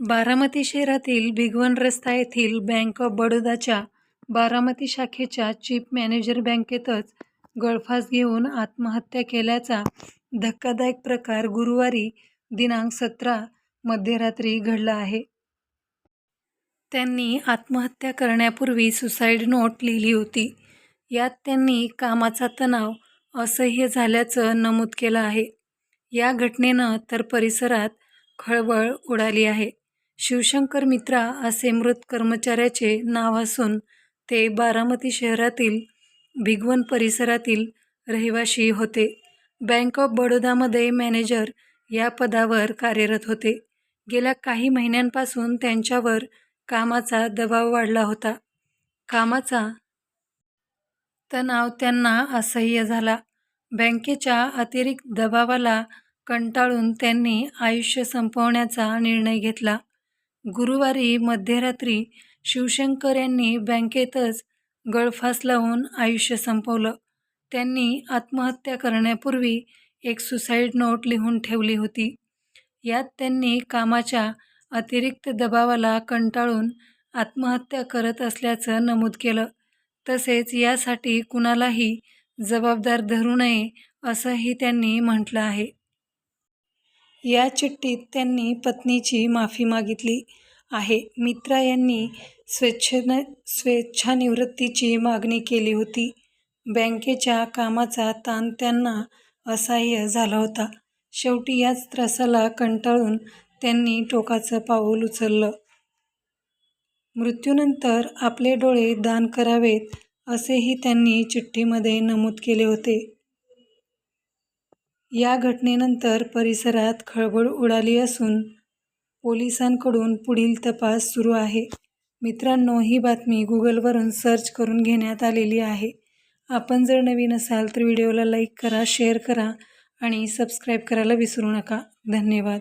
बारामती शहरातील भिगवण रस्ता येथील बँक ऑफ बडोदाच्या बारामती शाखेच्या चीफ मॅनेजर बँकेतच गळफास घेऊन आत्महत्या केल्याचा धक्कादायक प्रकार गुरुवारी दिनांक सतरा मध्यरात्री घडला आहे. त्यांनी आत्महत्या करण्यापूर्वी सुसाईड नोट लिहिली होती. यात त्यांनी कामाचा तणाव असह्य झाल्याचं नमूद केलं आहे. या घटनेनं तर परिसरात खळबळ उडाली आहे. शिवशंकर मित्रा असे मृत कर्मचाऱ्याचे नाव असून ते बारामती शहरातील भिगवण परिसरातील रहिवाशी होते. बँक ऑफ बडोदामध्ये मॅनेजर या पदावर कार्यरत होते. गेल्या काही महिन्यांपासून त्यांच्यावर कामाचा दबाव वाढला होता. कामाचा तणाव त्यांना असह्य झाला. बँकेच्या अतिरिक्त दबावाला कंटाळून त्यांनी आयुष्य संपवण्याचा निर्णय घेतला. गुरुवारी मध्यरात्री शिवशंकर यांनी बँकेतच गळफास लावून आयुष्य संपवलं. त्यांनी आत्महत्या करण्यापूर्वी एक सुसाईड नोट लिहून ठेवली होती. यात त्यांनी कामाच्या अतिरिक्त दबावाला कंटाळून आत्महत्या करत असल्याचं नमूद केलं. तसेच यासाठी कुणालाही जबाबदार धरू नये असंही त्यांनी म्हटलं आहे. या चिठ्ठीत त्यांनी पत्नीची माफी मागितली आहे. मित्रा यांनी स्वेच्छेने स्वेच्छानिवृत्तीची मागणी केली होती. बँकेच्या कामाचा ताण त्यांना असह्य झाला होता. शेवटी याच त्रासाला कंटाळून त्यांनी टोकाचं पाऊल उचललं. मृत्यूनंतर आपले डोळे दान करावेत असेही त्यांनी चिठ्ठीमध्ये नमूद केले होते. या घटनेनंतर परिसरात खळबळ उडाली असून पोलिसांकडून पुढील तपास सुरू आहे. मित्रांनो ही बातमी गुगलवरून सर्च करून घेण्यात आलेली आहे. आपण जर नवीन असाल तर व्हिडिओला लाईक करा शेअर करा आणि सबस्क्राईब करायला विसरू नका. धन्यवाद.